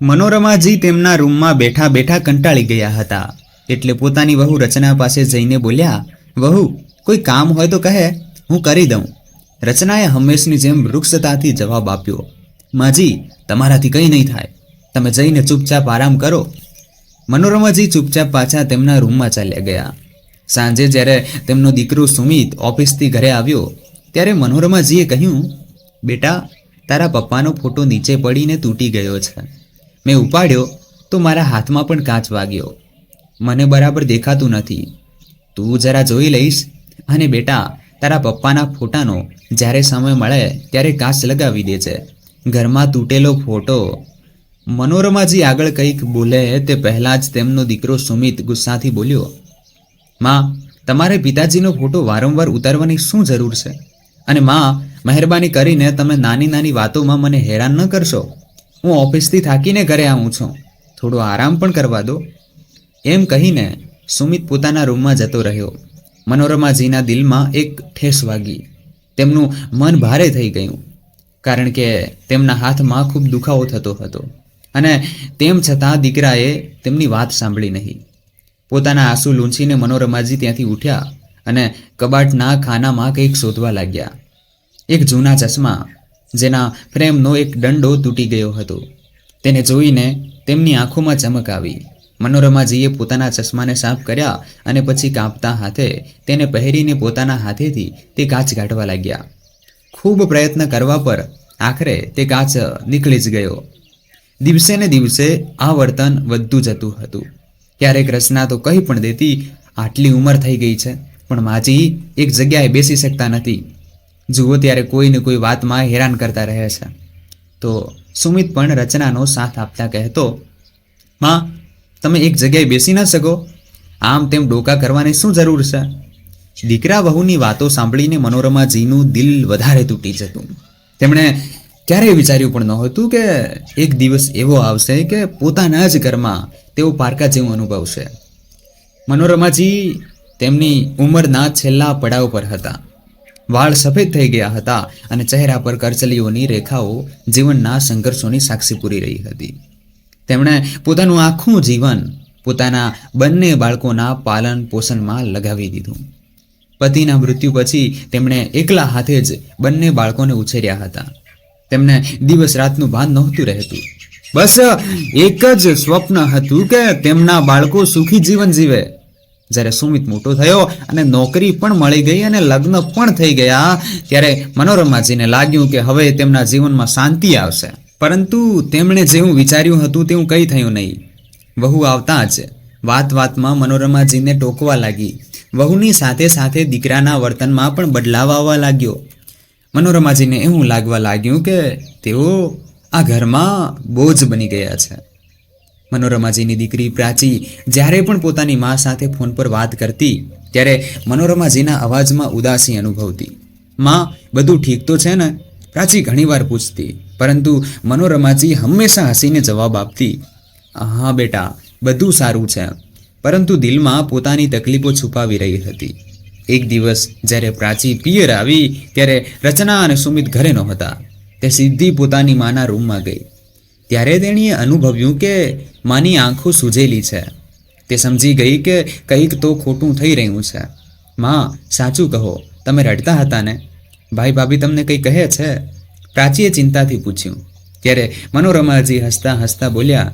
મનોરમાજી તેમના રૂમમાં બેઠા બેઠા કંટાળી ગયા હતા. એટલે પોતાની વહુ રચના પાસે જઈને બોલ્યા, વહુ, કોઈ કામ હોય તો કહે, હું કરી દઉં. રચનાએ હંમેશની જેમ વૃક્ષતાથી જવાબ આપ્યો, માજી, તમારાથી કંઈ નહીં થાય. તમે જઈને ચૂપચાપ આરામ કરો. મનોરમાજી ચૂપચાપ પાછા તેમના રૂમમાં ચાલ્યા ગયા. સાંજે જ્યારે તેમનો દીકરો સુમિત ઓફિસથી ઘરે આવ્યો, ત્યારે મનોરમાજીએ કહ્યું, બેટા, તારા પપ્પાનો ફોટો નીચે પડીને તૂટી ગયો છે. મેં ઉપાડ્યો તો મારા હાથમાં પણ કાચ વાગ્યો. મને બરાબર દેખાતું નથી. તું જરા જોઈ લઈશ. અને બેટા, તારા પપ્પાના ફોટાનો જ્યારે સમય મળે ત્યારે કાચ લગાવી દે છે ઘરમાં તૂટેલો ફોટો. મનોરમાજી આગળ કંઈક બોલે તે પહેલાં જ તેમનો દીકરો સુમિત ગુસ્સાથી બોલ્યો, માં, તમારે પિતાજીનો ફોટો વારંવાર ઉતારવાની શું જરૂર છે? અને માં, મહેરબાની કરીને તમે નાની નાની વાતોમાં મને હેરાન ન કરશો. હું ઓફિસથી થાકીને ઘરે આવું છું. થોડો આરામ પણ કરવા દો. એમ કહીને સુમિત પોતાના રૂમમાં જતો રહ્યો. મનોરમાજીના દિલમાં એક ઠેસ વાગી. તેમનું મન ભારે થઈ ગયું, કારણ કે તેમના હાથમાં ખૂબ દુખાવો થતો હતો. અને તેમ છતાં દીકરાએ તેમની વાત સાંભળી નહીં. પોતાના આંસુ લૂંછીને મનોરમાજી ત્યાંથી ઉઠ્યા અને કબાટના ખાનામાં કંઈક શોધવા લાગ્યા. એક જૂના ચશ્મા જેના ફ્રેમનો એક દંડો તૂટી ગયો હતો. તેને જોઈને તેમની આંખોમાં ચમક આવી. મનોરમાજીએ પોતાના ચશ્માને સાફ કર્યા અને પછી કાપતા હાથે તેને પહેરીને પોતાના હાથેથી તે કાચ કાઢવા લાગ્યા. ખૂબ પ્રયત્ન કરવા પર આખરે તે કાચ નીકળી જ ગયો. દિવસે ને દિવસે આ વર્તન વધતું જતું હતું. ક્યારેક રચના તો કહી પણ દેતી આટલી ઉંમર થઈ ગઈ છે, પણ માજી એક જગ્યાએ બેસી શકતા નથી. જુઓ ત્યારે કોઈને કોઈ વાતમાં હેરાન કરતા રહે છે. તો સુમિત પણ રચનાનો સાથ આપતા કહેતો, માં, તમે એક જગ્યાએ બેસી ન શકો. આમ તેમ ડોકા કરવાની શું જરૂર છે? દીકરા વહુની વાતો સાંભળીને મનોરમાજીનું દિલ વધારે તૂટી જતું. તેમણે ક્યારેય વિચાર્યું પણ નહોતું કે એક દિવસ એવો આવશે કે પોતાના જ ઘરમાં તેઓ પારકા જેવું અનુભવશે. મનોરમાજી તેમની ઉંમરના છેલ્લા પડાવ પર હતા. વાળ સફેદ થઈ ગયા હતા અને ચહેરા પર કરચલીઓની રેખાઓ જીવનના સંઘર્ષોની સાક્ષી પૂરી રહી હતી. તેમણે પોતાનું આખું જીવન પોતાના બંને બાળકોના પાલન પોષણમાં લગાવી દીધું. પતિના મૃત્યુ પછી તેમણે એકલા હાથે જ બંને બાળકોને ઉછેર્યા હતા. તેમને દિવસ રાતનું ભાન નહોતું રહેતું. બસ એક જ સ્વપ્ન હતું કે તેમના બાળકો સુખી જીવન જીવે. જ્યારે સુમિત મોટો થયો અને નોકરી પણ મળી ગઈ અને લગ્ન પણ થઈ ગયા, ત્યારે મનોરમાજીને લાગ્યું કે હવે તેમના જીવનમાં શાંતિ આવશે. પરંતુ તેમણે જેવું વિચાર્યું હતું તેવું કંઈ થયું નહીં. વહુ આવતા જ વાત વાતમાં મનોરમાજીને ટોકવા લાગી. વહુની સાથે સાથે દીકરાના વર્તનમાં પણ બદલાવ આવવા લાગ્યો. મનોરમાજીને એવું લાગવા લાગ્યું કે તેઓ આ ઘરમાં બોજ બની ગયા છે. મનોરમાજીની દીકરી પ્રાચી જ્યારે પણ પોતાની મા સાથે ફોન પર વાત કરતી, ત્યારે મનોરમાજીના અવાજમાં ઉદાસી અનુભવતી. માં, બધું ઠીક તો છે ને? પ્રાચી ઘણીવાર પૂછતી, પરંતુ મનોરમાજી હંમેશા હસીને જવાબ આપતી હા બેટા, બધું સારું છે. પરંતુ દિલમાં પોતાની તકલીફો છુપાવી રહી હતી. એક દિવસ જ્યારે પ્રાચી પિયર આવી, ત્યારે રચના અને સુમિત ઘરે નહોતા. તે સીધી પોતાની માના રૂમમાં ગઈ. ત્યારે તેણીએ અનુભવ્યું કે માની આંખો સૂજેલી છે. તે સમજી ગઈ કે કંઈક તો ખોટું થઈ રહ્યું છે. માં, સાચું કહો, તમે રડતા હતા ને? ભાઈ ભાભી તમને કંઈ કહે છે? પ્રાચીએ ચિંતાથી પૂછ્યું. ત્યારે મનોરમાજી હસતા હસતા બોલ્યા,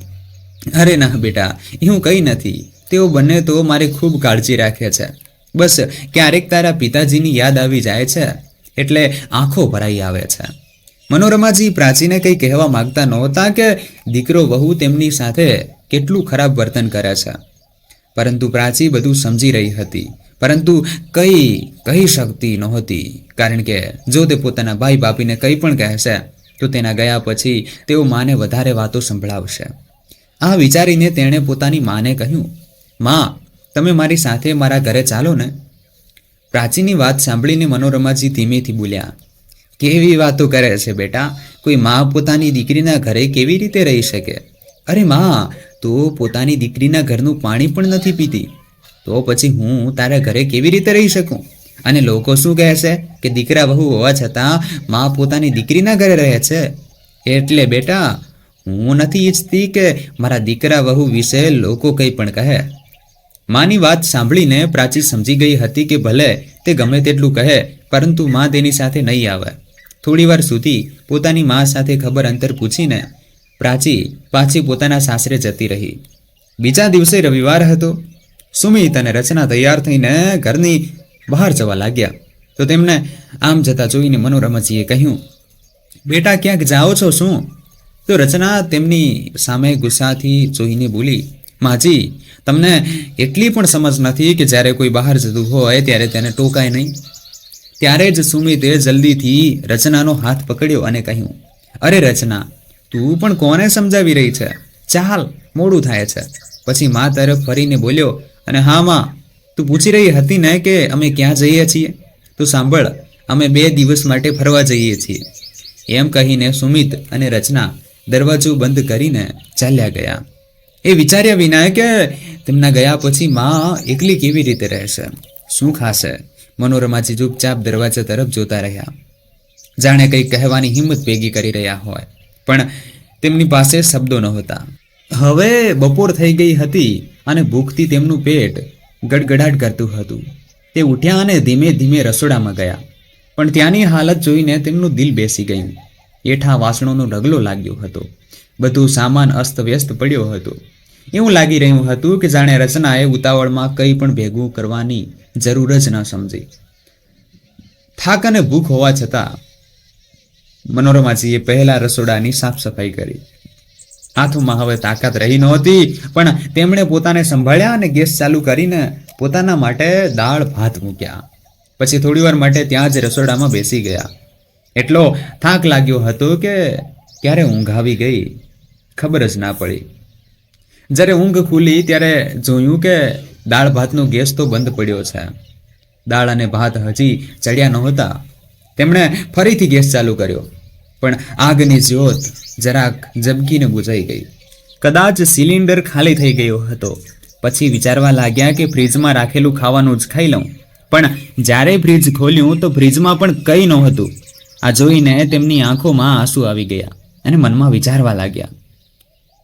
અરે ના બેટા, એવું કંઈ નથી. તેઓ બંને તો મારી ખૂબ કાળજી રાખે છે. બસ ક્યારેક તારા પિતાજીની યાદ આવી જાય છે. એટલે આંખો ભરાઈ આવે છે. મનોરમાજી પ્રાચીને કંઈ કહેવા માંગતા નહોતા કે દીકરો વહુ તેમની સાથે કેટલું ખરાબ વર્તન કરે છે. પરંતુ પ્રાચી બધું સમજી રહી હતી. પરંતુ કંઈ કહી શકતી નહોતી. કારણ કે જો તે પોતાના ભાઈ બાપીને કંઈ પણ કહેશે, તો તેના ગયા પછી તેઓ માને વધારે વાતો સંભળાવશે. આ વિચારીને તેણે પોતાની માને કહ્યું, માં, તમે મારી સાથે મારા ઘરે ચાલો ને. પ્રાચીની વાત સાંભળીને મનોરમાજી ધીમેથી બોલ્યા કેવી વાતો કરે છે બેટા? કોઈ મા પોતાની દીકરીના ઘરે કેવી રીતે રહી શકે? અરે મા, તો પોતાની દીકરીના ઘરનું પાણી પણ નથી પીતી. તો પછી હું તારા ઘરે કેવી રીતે રહી શકું? અને લોકો શું કહે છે કે દીકરા વહુ હોવા છતાં મા પોતાની દીકરીના ઘરે રહે છે? એટલે બેટા, હું નથી ઈચ્છતી કે મારા દીકરા વહુ વિશે લોકો કંઈ પણ કહે. માની વાત સાંભળીને પ્રાચી સમજી ગઈ હતી કે ભલે તે ગમે તેટલું કહે, પરંતુ મા તેની સાથે નહીં આવે. થોડીવાર સુધી પોતાની મા સાથે ખબર અંતર પૂછીને પ્રાચી પાછી પોતાના સાસરે જતી રહી. બીજા દિવસે રવિવાર હતો. સુમિત અને રચના તૈયાર થઈને ઘરની બહાર જવા લાગ્યા. તો તેમને આમ જતા જોઈને મનોરમજીએ કહ્યું, બેટા, ક્યાંક જાઓ છો શું? તો રચના તેમની સામે ગુસ્સાથી જોઈને બોલી, માજી, તમને એટલી પણ સમજ નથી કે જ્યારે કોઈ બહાર જતું હોય ત્યારે તેને ટોકાય નહીં. ત્યારે જ સુમિતે જલ્દીથી રચનાનો હાથ પકડ્યો અને કહ્યું, અરે રચના, તું પણ કોને સમજાવી રહી છે? ચાલ, મોડું થાય છે. પછી મા તરફ ફરીને બોલ્યો, અને હા માં, તું પૂછી રહી હતી ને કે અમે ક્યાં જઈએ છીએ? તો સાંભળ, અમે બે દિવસ માટે ફરવા જઈએ છીએ. એમ કહીને સુમિત અને રચના દરવાજો બંધ કરીને ચાલ્યા ગયા. એ વિચાર્યા વિના કે તેમના ગયા પછી માં એકલી કેવી રીતે રહેશે? શું ખાશે? મનોરમાજી ચૂપચાપ દરવાજા તરફ જોતા રહ્યા. જાણે કંઈક કહેવાની હિંમત ભેગી કરી રહ્યા હોય, પણ તેમની પાસે શબ્દો નહોતા. હવે બપોર થઈ ગઈ હતી અને ભૂખથી તેમનું પેટ ગડગડાટ કરતું હતું. તે ઉઠ્યા અને ધીમે ધીમે રસોડામાં ગયા, પણ ત્યાંની હાલત જોઈને તેમનું દિલ બેસી ગયું. એઠા વાસણોનો ઢગલો લાગ્યો હતો. બધું સામાન અસ્તવ્યસ્ત પડ્યો હતો. એવું લાગી રહ્યું હતું કે જાણે રચનાએ ઉતાવળમાં કંઈ પણ ભેગું કરવાની જરૂર જ ન સમજી. થાક અને ભૂખ હોવા છતાં મનોરમાજીએ પહેલા રસોડાની સાફ સફાઈ કરી. હાથોમાં હવે તાકાત રહી નહોતી, પણ તેમણે પોતાને સંભાળ્યા અને ગેસ ચાલુ કરીને પોતાના માટે દાળ ભાત મૂક્યા. પછી થોડીવાર માટે ત્યાં જ રસોડામાં બેસી ગયા. એટલો થાક લાગ્યો હતો કે ક્યારે ઊંઘ આવી ગઈ ખબર જ ના પડી. જ્યારે ઊંઘ ખુલી ત્યારે જોયું કે દાળ ભાતનો ગેસ તો બંધ પડ્યો છે. દાળ અને ભાત હજી ચડ્યા નહોતા. તેમણે ફરીથી ગેસ ચાલુ કર્યો. પણ આગની જ્યોત જરાક ઝબકીને બુઝાઈ ગઈ. કદાચ સિલિન્ડર ખાલી થઈ ગયો હતો. પછી વિચારવા લાગ્યા કે ફ્રીજમાં રાખેલું ખાવાનું જ ખાઈ લઉં. પણ જ્યારે ફ્રીજ ખોલ્યું તો ફ્રીજમાં પણ કંઈ નહોતું. આ જોઈને તેમની આંખોમાં આંસુ આવી ગયા અને મનમાં વિચારવા લાગ્યા.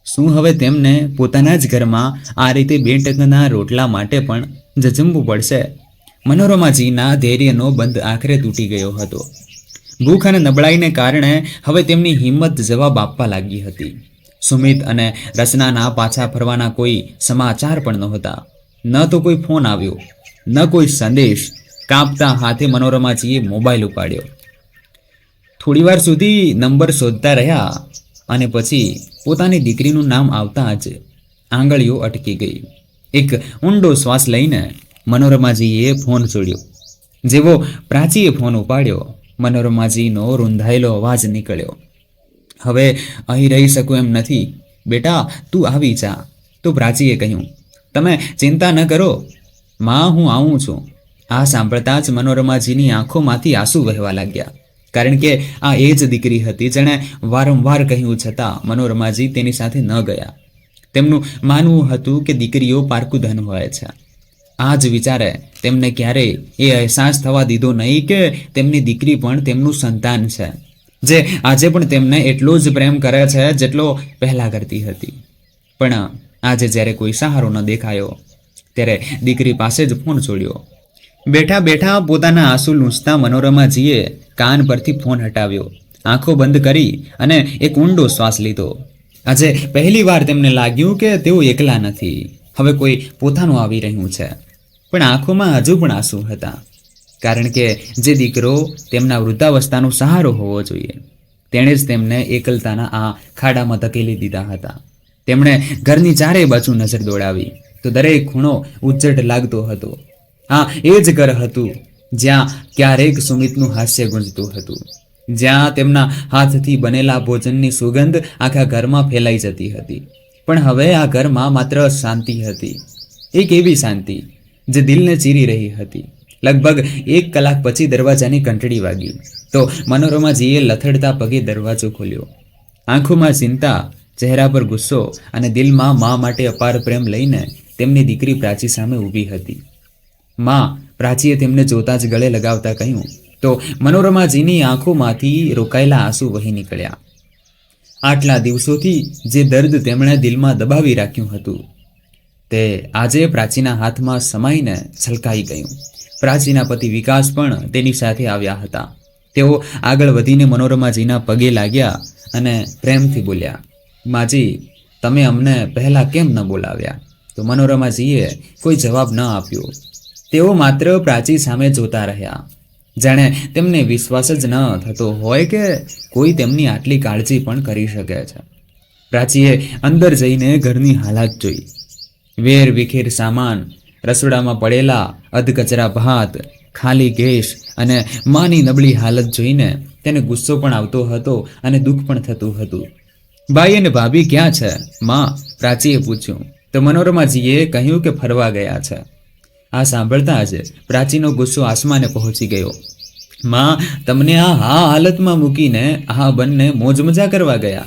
શું હવે તેમને પોતાના જ ઘરમાં આ રીતે બે ટકના રોટલા માટે પણ જજમવું પડશે? મનોરમાજીના ધૈર્યનો બંધ આખરે તૂટી ગયો હતો. ભૂખ અને નબળાઈને કારણે હવે તેમની હિંમત જવાબ આપવા લાગી હતી. સુમિત અને રચનાના પાછા ફરવાના કોઈ સમાચાર પણ નહોતા. ન તો કોઈ ફોન આવ્યો, ન કોઈ સંદેશ કાપતા હાથે મનોરમાજીએ મોબાઈલ ઉપાડ્યો. થોડીવાર સુધી નંબર શોધતા રહ્યા. અને પછી પોતાની દીકરીનું નામ આવતા જ આંગળીઓ અટકી ગઈ. એક ઊંડો શ્વાસ લઈને મનોરમાજીએ ફોન છોડ્યો. જેવો પ્રાચીએ ફોન ઉપાડ્યો, મનોરમાજીનો રૂંધાયેલો અવાજ નીકળ્યો. હવે અહીં રહી શકું એમ નથી. બેટા, તું આવી જા. તો પ્રાચીએ કહ્યું, તમે ચિંતા ન કરો. માં હું આવું છું. આ સાંભળતા જ મનોરમાજીની આંખોમાંથી આંસુ વહેવા લાગ્યા. કારણ કે આ એ જ દીકરી હતી જેણે વારંવાર કહ્યું છતાં મનોરમાજી તેની સાથે ન ગયા. તેમનું માનવું હતું કે દીકરીઓ પારકું ધન હોય છે. આ જ વિચારે તેમને ક્યારેય એ અહેસાસ થવા દીધો નહીં કે તેમની દીકરી પણ તેમનું સંતાન છે, જે આજે પણ તેમને એટલો જ પ્રેમ કરે છે જેટલો પહેલાં કરતી હતી. પણ આજે જ્યારે કોઈ સહારો ન દેખાયો, ત્યારે દીકરી પાસે જ ફોન છોડ્યો. બેઠા બેઠા પોતાના આંસુ લૂંછતા મનોરમાજીએ કાન પરથી ફોન હટાવ્યો. આંખો બંધ કરી અને એક ઊંડો શ્વાસ લીધો. આજે પહેલી વાર તેમને લાગ્યું કે તેઓ એકલા નથી. હવે કોઈ પોતાનું આવી રહ્યું છે. પણ આંખોમાં હજુ પણ આંસુ હતા. કારણ કે જે દીકરો તેમના વૃદ્ધાવસ્થાનો સહારો હોવો જોઈએ. તેણે જ તેમને એકલતાના આ ખાડામાં ધકેલી દીધા હતા. તેમણે ઘરની ચારેય બાજુ નજર દોડાવી. તો દરેક ખૂણો ઉજ્જડ લાગતો હતો. હા, એ જ ઘર હતું જ્યાં ક્યારેક સુમિતનું હાસ્ય ગુંજતું હતું. જ્યાં તેમના હાથથી બનેલા ભોજનની સુગંધ આખા ઘરમાં ફેલાઈ જતી હતી. પણ હવે આ ઘરમાં માત્ર શાંતિ હતી. એક એવી શાંતિ જે દિલને ચીરી રહી હતી. લગભગ એક કલાક પછી દરવાજાની ઘંટડી વાગી. તો મનોરમાજીએ લથડતા પગે દરવાજો ખોલ્યો. આંખોમાં ચિંતા, ચહેરા પર ગુસ્સો અને દિલમાં મા માટે અપાર પ્રેમ લઈને તેમની દીકરી પ્રાચી સામે ઊભી હતી. માં પ્રાચીએ તેમને જોતા જ ગળે લગાવતા કહ્યું, તો મનોરમાજીની આંખોમાંથી રોકાયેલા આંસુ વહી નીકળ્યા. આટલા દિવસોથી જે દર્દ તેમણે દિલમાં દબાવી રાખ્યું હતું, તે આજે પ્રાચીના હાથમાં સમાઈને છલકાઈ ગયું. પ્રાચીના પતિ વિકાસ પણ તેની સાથે આવ્યા હતા. તેઓ આગળ વધીને મનોરમાજીના પગે લાગ્યા અને પ્રેમથી બોલ્યા, માજી, તમે અમને પહેલાં કેમ ન બોલાવ્યા? તો મનોરમાજીએ કોઈ જવાબ ન આપ્યો. તેઓ માત્ર પ્રાચી સામે જોતા રહ્યા. જાણે તેમને વિશ્વાસ જ ન થતો હોય કે કોઈ તેમની આટલી કાળજી પણ કરી શકે છે. પ્રાચીએ અંદર જઈને ઘરની હાલાત જોઈ. વેર, વિખેર સામાન, રસોડામાં પડેલા અધકચરા ભાત, ખાલી ગેસ અને માની નબળી હાલત જોઈને તેને ગુસ્સો પણ આવતો હતો અને દુઃખ પણ થતું હતું. ભાઈ અને ભાભી ક્યાં છે? માં પ્રાચીએ પૂછ્યું. તો મનોરમાજીએ કહ્યું કે ફરવા ગયા છે. આ સાંભળતા જ પ્રાચીનો ગુસ્સો આસમાને પહોંચી ગયો. માં, તમને આ હા હાલતમાં મૂકીને આ બંને મોજ મજા કરવા ગયા.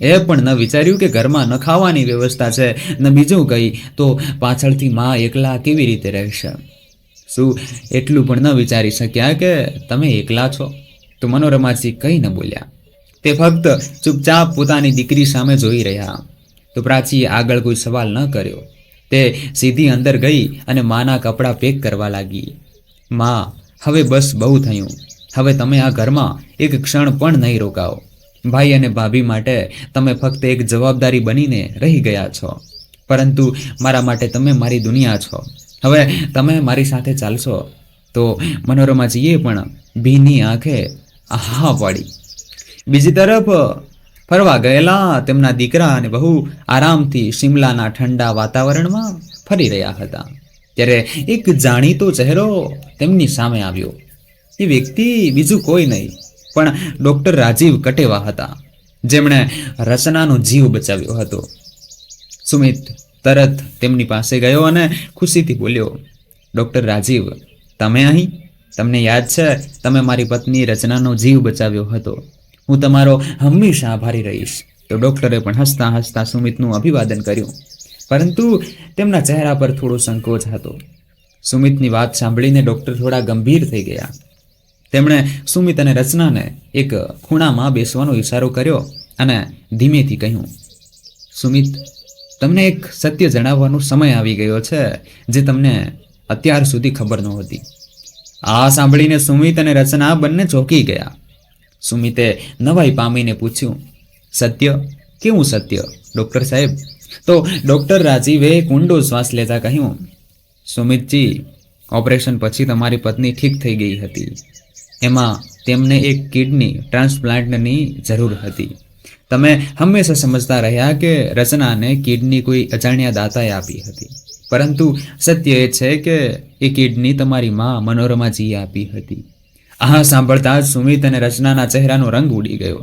એ પણ ન વિચાર્યું કે ઘરમાં ન ખાવાની વ્યવસ્થા છે, ન બીજું કંઈ, તો પાછળથી માં એકલા કેવી રીતે રહેશે? શું એટલું પણ ન વિચારી શક્યા કે તમે એકલા છો? તો મનોરમાજી કંઈ ન બોલ્યા. તે ફક્ત ચૂપચાપ પોતાની દીકરી સામે જોઈ રહ્યા. તો પ્રાચીએ આગળ કોઈ સવાલ ન કર્યો. તે સીધી અંદર ગઈ અને માના કપડાં પેક કરવા લાગી. માં, હવે બસ બહુ થયું. હવે તમે આ ઘરમાં એક ક્ષણ પણ નહીં રોકાઓ. ભાઈ અને ભાભી માટે તમે ફક્ત એક જવાબદારી બનીને રહી ગયા છો. પરંતુ મારા માટે તમે મારી દુનિયા છો. હવે તમે મારી સાથે ચાલશો. તો મનોરમાજીએ પણ ભીની આંખે હા પાડી બીજી તરફ ફરવા ગયેલા, તેમના દીકરા અને બહુ આરામથી શિમલાના ઠંડા વાતાવરણમાં ફરી રહ્યા હતા. ત્યારે એક જાણીતો ચહેરો તેમની સામે આવ્યો. એ વ્યક્તિ બીજું કોઈ નહીં, પણ ડૉક્ટર રાજીવ કટેવા હતા, જેમણે રચનાનો જીવ બચાવ્યો હતો. સુમિત તરત તેમની પાસે ગયો અને ખુશીથી બોલ્યો, ડૉક્ટર રાજીવ, તમે અહીં? તમને યાદ છે, તમે મારી પત્ની રચનાનો જીવ બચાવ્યો હતો. હું તમારો હંમેશા આભારી રહીશ. તો ડૉક્ટરે પણ હસતા હસતા સુમિતનું અભિવાદન કર્યું. પરંતુ તેમના ચહેરા પર થોડો સંકોચ હતો. સુમિતની વાત સાંભળીને ડૉક્ટર થોડા ગંભીર થઈ ગયા. તેમણે સુમિત અને રચનાને એક ખૂણામાં બેસવાનો ઈશારો કર્યો અને ધીમેથી કહ્યું, સુમિત, તમને એક સત્ય જણાવવાનો સમય આવી ગયો છે, જે તમને અત્યાર સુધી ખબર નહોતી. આ સાંભળીને સુમિત અને રચના બંને ચોંકી ગયા. સુમિતે નવાઈ પામીને પૂછ્યું, સત્ય? કેવું સત્ય, ડૉક્ટર સાહેબ? તો ડૉક્ટર રાજીવે કુંડો શ્વાસ લેતા કહ્યું, સુમિતજી, ઓપરેશન પછી તમારી પત્ની ઠીક થઈ ગઈ હતી. એમાં તેમને એક કિડની ટ્રાન્સપ્લાન્ટની જરૂર હતી. તમે હંમેશા સમજતા રહ્યા કે રચનાને કિડની કોઈ અજાણ્યા દાતાએ આપી હતી. પરંતુ સત્ય એ છે કે એ કિડની તમારી મા મનોરમાજીએ આપી હતી. આ સાંભળતા જ સુમિત અને રચનાના ચહેરાનો રંગ ઉડી ગયો.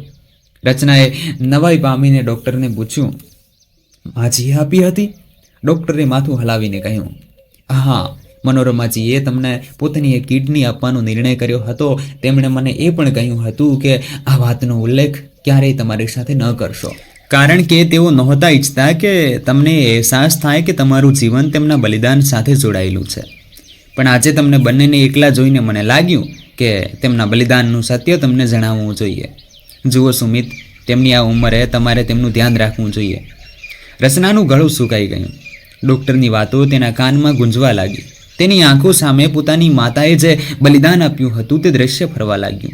રચનાએ નવાઈ પામીને ડૉક્ટરને પૂછ્યું, માજી આપી હતી? ડૉક્ટરે માથું હલાવીને કહ્યું હા મનોરમાજીએ તમને પોતાની એ કિડની આપવાનો નિર્ણય કર્યો હતો. તેમણે મને એ પણ કહ્યું હતું કે આ વાતનો ઉલ્લેખ ક્યારેય તમારી સાથે ન કરશો. કારણ કે તેઓ નહોતા ઈચ્છતા કે તમને અહેસાસ થાય કે તમારું જીવન તેમના બલિદાન સાથે જોડાયેલું છે. પણ આજે તમને બંનેને એકલા જોઈને મને લાગ્યું કે તેમના બલિદાનનું સત્ય તમને જણાવવું જોઈએ. જુઓ સુમિત, તેમની આ ઉંમરે તમારે તેમનું ધ્યાન રાખવું જોઈએ. રચનાનું ગળું સુકાઈ ગયું. ડૉક્ટરની વાતો તેના કાનમાં ગુંજવા લાગી. તેની આંખો સામે પોતાની માતાએ જે બલિદાન આપ્યું હતું તે દ્રશ્ય ફરવા લાગ્યું.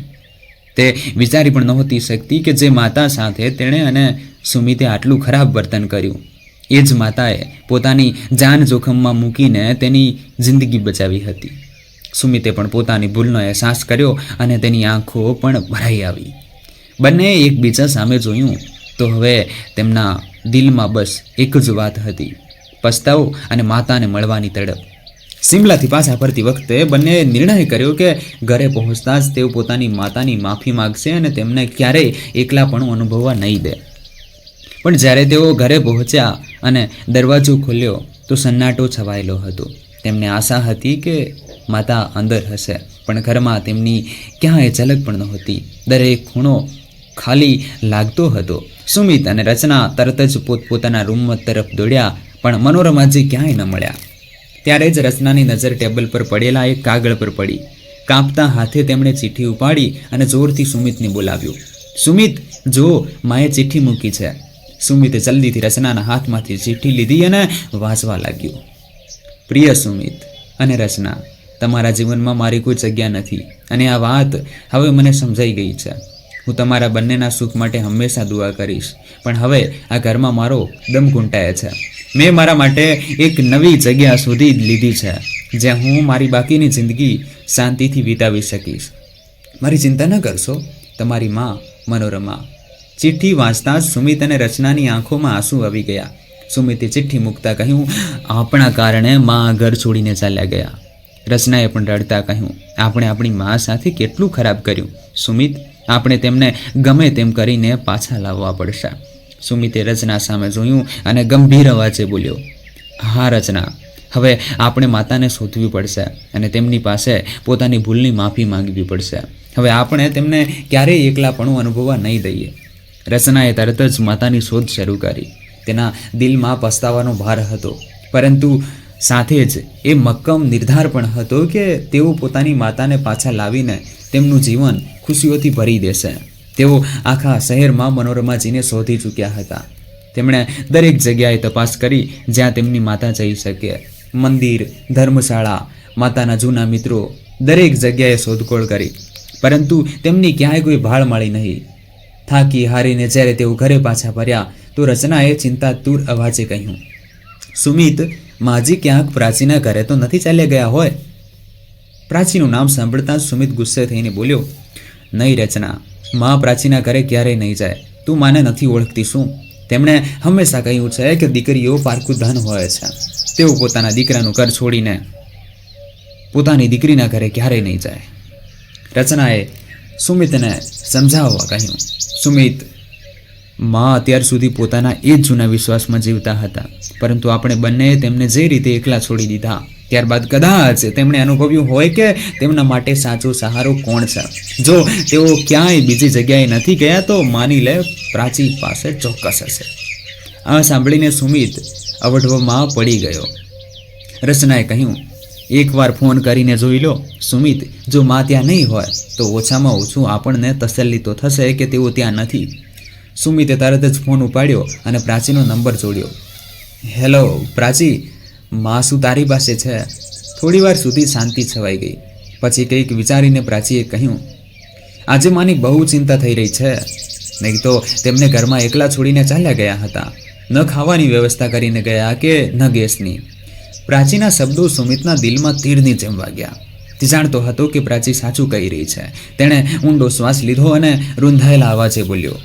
તે વિચારી પણ નહોતી શકતી કે જે માતા સાથે તેણે અને સુમિતે આટલું ખરાબ વર્તન કર્યું. એ જ માતાએ પોતાની જાન જોખમમાં મૂકીને તેની જિંદગી બચાવી હતી. સુમિતે પણ પોતાની ભૂલનો અહેસાસ કર્યો અને તેની આંખો પણ ભરાઈ આવી. બંને એકબીજા સામે જોયું તો હવે તેમના દિલમાં બસ એક જ વાત હતી, પસ્તાવો અને માતાને મળવાની તડપ. સિમલાથી પાછા ફરતી વખતે બંને નિર્ણય કર્યો કે ઘરે પહોંચતા જ તેઓ પોતાની માતાની માફી માગશે અને તેમને ક્યારેય એકલાપણું અનુભવવા નહીં દે. પણ જ્યારે તેઓ ઘરે પહોંચ્યા અને દરવાજો ખોલ્યો તો સન્નાટો છવાયેલો હતો. તેમને આશા હતી કે માતા અંદર હશે. પણ ઘરમાં તેમની ક્યાંય ઝલક પણ નહોતી. દરેક ખૂણો ખાલી લાગતો હતો. સુમિત અને રચના તરત જ પોતપોતાના રૂમ તરફ દોડ્યા, પણ મનોરમાજી ક્યાંય ન મળ્યા. ત્યારે જ રચનાની નજર ટેબલ પર પડેલા એક કાગળ પર પડી. કાંપતા હાથે તેમણે ચિઠ્ઠી ઉપાડી અને જોરથી સુમિતને બોલાવ્યું. સુમિત, જો, માએ ચિઠ્ઠી મૂકી છે. સુમિતે જલ્દીથી રચનાના હાથમાંથી ચિઠ્ઠી લીધી અને વાંચવા લાગ્યું. પ્રિય સુમિત અને રચના તમારા જીવનમાં મારી કોઈ જગ્યા નથી. અને આ વાત હવે મને સમજાઈ ગઈ છે. હું તમારા બંનેના સુખ માટે હંમેશા દુઆ કરીશ. પણ હવે આ ઘરમાં મારો દમ ઘૂંટાય છે. મેં મારા માટે એક નવી જગ્યા શોધી લીધી છે, જ્યાં હું મારી બાકીની જિંદગી શાંતિથી વિતાવી શકીશ. મારી ચિંતા ન કરશો, તમારી માં મનોરમા. ચિઠ્ઠી વાંચતા સુમિત અને રચનાની આંખોમાં આંસુ આવી ગયા. સુમિતે ચિઠ્ઠી મૂકતા કહ્યું, આપણા કારણે માં ઘર છોડીને ચાલ્યા ગયા. રચનાએ પણ રડતા કહ્યું, આપણે આપણી મા સાથે કેટલું ખરાબ કર્યું. સુમિત, આપણે તેમને ગમે તેમ કરીને પાછા લાવવા પડશે. સુમિતે રચના સામે જોયું અને ગંભીર અવાજે બોલ્યો, હા, રચના, હવે આપણે માતાને શોધવી પડશે અને તેમની પાસે પોતાની ભૂલની માફી માંગવી પડશે. હવે આપણે તેમને ક્યારેય એકલાપણું અનુભવવા નહીં દઈએ. રચનાએ તરત જ માતાની શોધ શરૂ કરી. તેના દિલમાં પસ્તાવાનો ભાર હતો. પરંતુ સાથે જ એ મક્કમ નિર્ધાર પણ હતો કે તેઓ પોતાની માતાને પાછા લાવીને તેમનું જીવન ખુશીઓથી ભરી દેશે. તેઓ આખા શહેરમાં મનોરમાજીને શોધી ચૂક્યા હતા. તેમણે દરેક જગ્યાએ તપાસ કરી જ્યાં તેમની માતા જઈ શકે. મંદિર, ધર્મશાળા, માતાના જૂના મિત્રો, દરેક જગ્યાએ શોધખોળ કરી. પરંતુ તેમની ક્યાંય કોઈ ભાળ મળી નહીં. થાકી હારીને જ્યારે તેઓ ઘરે પાછા ફર્યા, તો રચનાએ ચિંતાતુર અવાજે કહ્યું, સુમિત માજી ક્યાંક પ્રાચીના ઘરે તો નથી ચાલ્યા ગયા હોય? પ્રાચીનું નામ સાંભળતા સુમિત ગુસ્સે થઈને બોલ્યો, નહીં રચના, મા પ્રાચીના ઘરે ક્યારેય નહીં જાય. તું માને નથી ઓળખતી શું? તેમણે હંમેશા કહ્યું છે કે દીકરીઓ પારકું ધન હોય છે. તેઓ પોતાના દીકરાનું ઘર છોડીને પોતાની દીકરીના ઘરે ક્યારેય નહીં જાય. રચનાએ સુમિતને સમજાવવા કહ્યું, સુમિત માં અત્યાર સુધી પોતાના એ જ જૂના વિશ્વાસમાં જીવતા હતા. પરંતુ આપણે બંનેએ તેમને જે રીતે એકલા છોડી દીધા, ત્યારબાદ કદાચ તેમણે અનુભવ્યું હોય કે તેમના માટે સાચો સહારો કોણ છે? જો તેઓ ક્યાંય બીજી જગ્યાએ નથી ગયા, તો માની લે પ્રાચી પાસે ચોક્કસ હશે. આ સાંભળીને સુમિત અવઢવમાં પડી ગયો. રચનાએ કહ્યું, એકવાર ફોન કરીને જોઈ લો, સુમિત, જો માં ત્યાં નહીં હોય, તો ઓછામાં ઓછું આપણને તસલ્લી તો થશે કે તેઓ ત્યાં નથી. સુમિતે તરત જ ફોન ઉપાડ્યો અને પ્રાચીનો નંબર જોડ્યો. હેલો, પ્રાચી માં શું તારી પાસે છે. થોડી વાર સુધી શાંતિ છવાઈ ગઈ. પછી કંઈક વિચારીને પ્રાચીએ કહ્યું, આજે માની બહુ ચિંતા થઈ રહી છે. નહીં તો તેમને ઘરમાં એકલા છોડીને ચાલ્યા ગયા હતા. ન ખાવાની વ્યવસ્થા કરીને ગયા કે ન ગેસની. પ્રાચીના શબ્દો સુમિતના દિલમાં તીરની જેમ વાગ્યા. તે જાણતો હતો કે પ્રાચી સાચું કહી રહી છે. તેણે ઊંડો શ્વાસ લીધો અને રૂંધાયેલા અવાજે બોલ્યો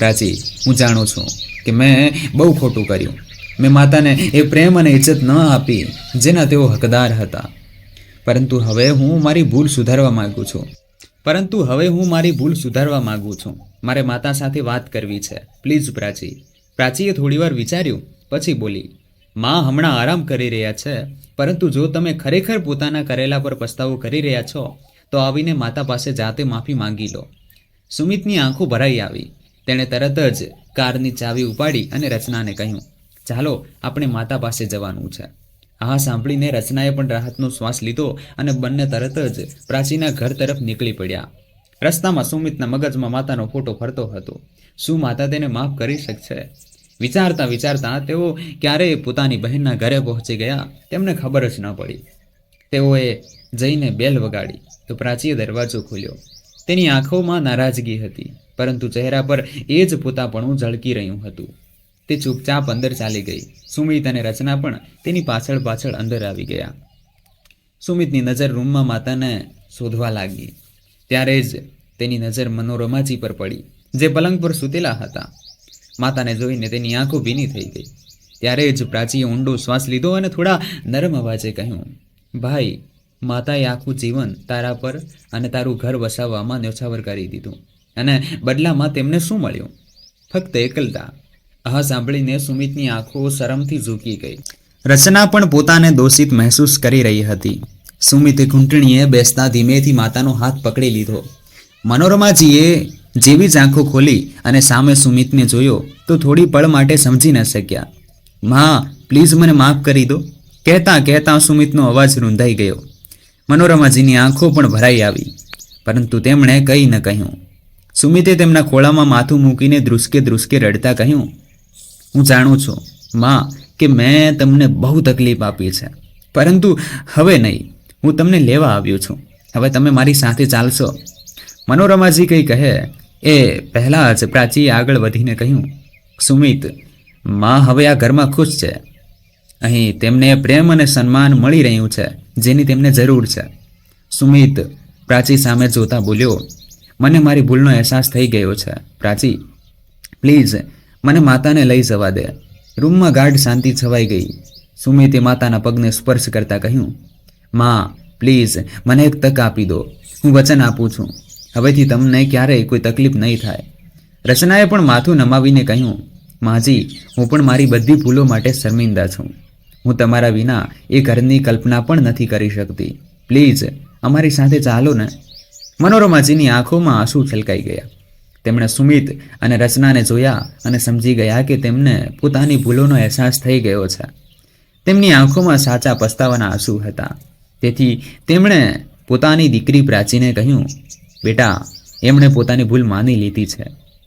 પ્રાચી હું જાણું છું કે મેં બહુ ખોટું કર્યું. મેં માતાને એ પ્રેમ અને ઇજ્જત ન આપી, જેના તેઓ હકદાર હતા. પરંતુ હવે હું મારી ભૂલ સુધારવા માગું છું. પરંતુ હવે હું મારી ભૂલ સુધારવા માગું છું. મારે માતા સાથે વાત કરવી છે. પ્લીઝ પ્રાચી. પ્રાચીએ થોડીવાર વિચાર્યું, પછી બોલી, માં હમણાં આરામ કરી રહ્યા છે. પરંતુ જો તમે ખરેખર પોતાના કરેલા પર પસ્તાવો કરી રહ્યા છો, તો આવીને માતા પાસે જાતે માફી માંગી લો. સુમિતની આંખો ભરાઈ આવી. તેણે તરત જ કારની ચાવી ઉપાડી અને રચનાને કહ્યું, ચાલો, આપણે માતા પાસે જવાનું છે. આ સાંભળીને રચનાએ પણ રાહતનો શ્વાસ લીધો અને બંને તરત જ પ્રાચીના ઘર તરફ નીકળી પડ્યા. રસ્તામાં સુમિતના મગજમાં માતાનો ફોટો ફરતો હતો. શું માતા તેને માફ કરી શકશે? વિચારતા વિચારતા તેઓ ક્યારેય પોતાની બહેનના ઘરે પહોંચી ગયા. તેમને ખબર જ ન પડી. તેઓએ જઈને બેલ વગાડી. તો પ્રાચીએ દરવાજો ખોલ્યો. તેની આંખોમાં નારાજગી હતી, પરંતુ ચહેરા પર એ જ પોતાપણું ઝળકી રહ્યું હતું. તે ચૂપચાપ અંદર ચાલી ગઈ. સુમિત અને રચના પણ તેની પાછળ પાછળ અંદર આવી ગયા. સુમિતની નજર રૂમમાં માતાને શોધવા લાગી. ત્યારે જ તેની નજર મનોરમાજી પર પડી, જે પલંગ પર સૂતેલા હતા. માતાને જોઈને તેની આંખો ભીની થઈ ગઈ. ત્યારે જ પ્રાચીએ ઊંડો શ્વાસ લીધો અને થોડા નરમ અવાજે કહ્યું, ભાઈ માતાએ આખું જીવન તારા પર અને તારું ઘર વસાવવામાં ન્યોછાવર કરી દીધું. અને બદલામાં તેમને શું મળ્યું? ફક્ત એકલતા. આ સાંભળીને સુમિતની આંખો શરમથી ઝૂકી ગઈ. રચના પણ પોતાને દોષિત મહેસૂસ કરી રહી હતી. સુમિતે ઘૂંટણીએ બેસતા ધીમેથી માતાનો હાથ પકડી લીધો. મનોરમાજીએ જેવી જ આંખો ખોલી અને સામે સુમિતને જોયો, તો થોડી પળ માટે સમજી ન શક્યા. માં, પ્લીઝ મને માફ કરી દો. કહેતા કહેતા સુમિતનો અવાજ રૂંધાઈ ગયો. મનોરમાજીની આંખો પણ ભરાઈ આવી. પરંતુ તેમણે કંઈ ન કહ્યું. સુમિતે તેમના ખોળામાં માથું મૂકીને ધ્રુસકે ધ્રુસકે રડતા કહ્યું, હું જાણું છું, માં, કે મેં તમને બહુ તકલીફ આપી છે. પરંતુ હવે નહીં, હું તમને લેવા આવ્યો છું. હવે તમે મારી સાથે ચાલશો. મનોરમાજી કંઈ કહે, એ પહેલાં જ પ્રાચીએ આગળ વધીને કહ્યું, સુમિત, માં હવે આ ઘરમાં ખુશ છે. અહીં તેમને પ્રેમ અને સન્માન મળી રહ્યું છે. જેની તેમને જરૂર છે. સુમિત પ્રાચી સામે જોતા બોલ્યો, મને મારી ભૂલનો અહેસાસ થઈ ગયો છે, પ્રાચી. પ્લીઝ, મને માતાને લઈ જવા દે. રૂમમાં ગાઢ શાંતિ છવાઈ ગઈ. સુમિતે માતાના પગને સ્પર્શ કરતા કહ્યું, માં, પ્લીઝ, મને એક તક આપી દો. હું વચન આપું છું. હવેથી તમને ક્યારેય કોઈ તકલીફ નહીં થાય. રચનાએ પણ માથું નમાવીને કહ્યું, માજી, હું પણ મારી બધી ભૂલો માટે શર્મિંદા છું. હું તમારા વિના એ ઘરની કલ્પના પણ નથી કરી શકતી. પ્લીઝ, અમારી સાથે ચાલો ને. મનોરમાજીની આંખોમાં આંસુ છલકાઈ ગયા. તેમણે સુમિત અને રચનાને જોયા અને સમજી ગયા કે તેમને પોતાની ભૂલોનો અહેસાસ થઈ ગયો છે. તેમની આંખોમાં સાચા પસ્તાવાના આંસુ હતા. તેથી તેમણે પોતાની દીકરી પ્રાચીને કહ્યું, બેટા, એમણે પોતાની ભૂલ માની લીધી છે.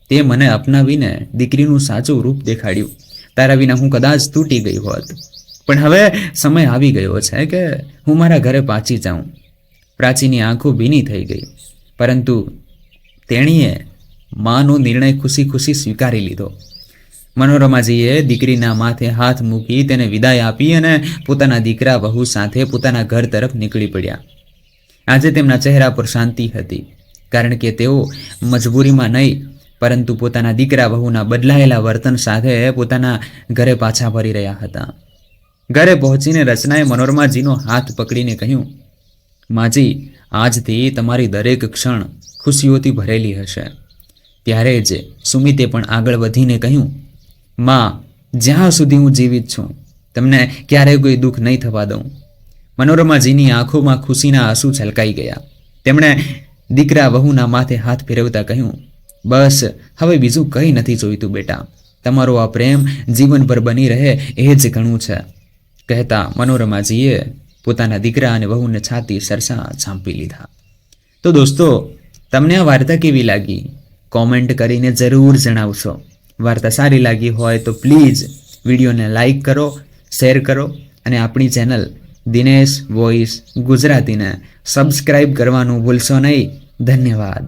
તે મને અપનાવીને દીકરીનું સાચું રૂપ દેખાડ્યું. તારા વિના હું કદાચ તૂટી ગઈ હોત. પણ હવે સમય આવી ગયો છે કે હું મારા ઘરે પાછી જાઉં. પ્રાચીની આંખો ભીની થઈ ગઈ, પરંતુ તેણીએ માનો નિર્ણય ખુશી ખુશી સ્વીકારી લીધો. મનોરમાજીએ દીકરીના માથે હાથ મૂકી તેને વિદાય આપી અને પોતાના દીકરા વહુ સાથે પોતાના ઘર તરફ નીકળી પડ્યા. આજે તેમના ચહેરા પર શાંતિ હતી, કારણ કે તેઓ મજબૂરીમાં નહીં, પરંતુ પોતાના દીકરા વહુના બદલાયેલા વર્તન સાથે પોતાના ઘરે પાછા ફરી રહ્યા હતા. ઘરે પહોંચીને રચનાએ મનોરમાજીનો હાથ પકડીને કહ્યું, માજી, આજથી તમારી દરેક ક્ષણ ખુશીઓથી ભરેલી હશે. ત્યારે જ સુમિતે પણ આગળ વધીને કહ્યું, માં, જ્યાં સુધી હું જીવિત છું, તમને ક્યારેય કોઈ દુઃખ નહીં થવા દઉં. મનોરમાજીની આંખોમાં ખુશીના આંસુ છલકાઈ ગયા. તેમણે દીકરા વહુના માથે હાથ ફેરવતા કહ્યું, બસ, હવે બીજું કંઈ નથી જોઈતું બેટા. તમારો આ પ્રેમ જીવનભર બની રહે એ જ ઘણું છે. કહેતા મનોરમાજીએ પોતાના દીકરા અને વહુને છાતી સરસા છાંપી લીધા. તો દોસ્તો, તમને આ વાર્તા કેવી લાગી? કોમેન્ટ કરીને જરૂર જણાવશો. વાર્તા સારી લાગી હોય તો પ્લીઝ વિડીયોને લાઈક કરો, શેર કરો અને આપણી ચેનલ દિનેશ વોઇસ ગુજરાતીને સબસ્ક્રાઈબ કરવાનું ભૂલશો નહીં. ધન્યવાદ.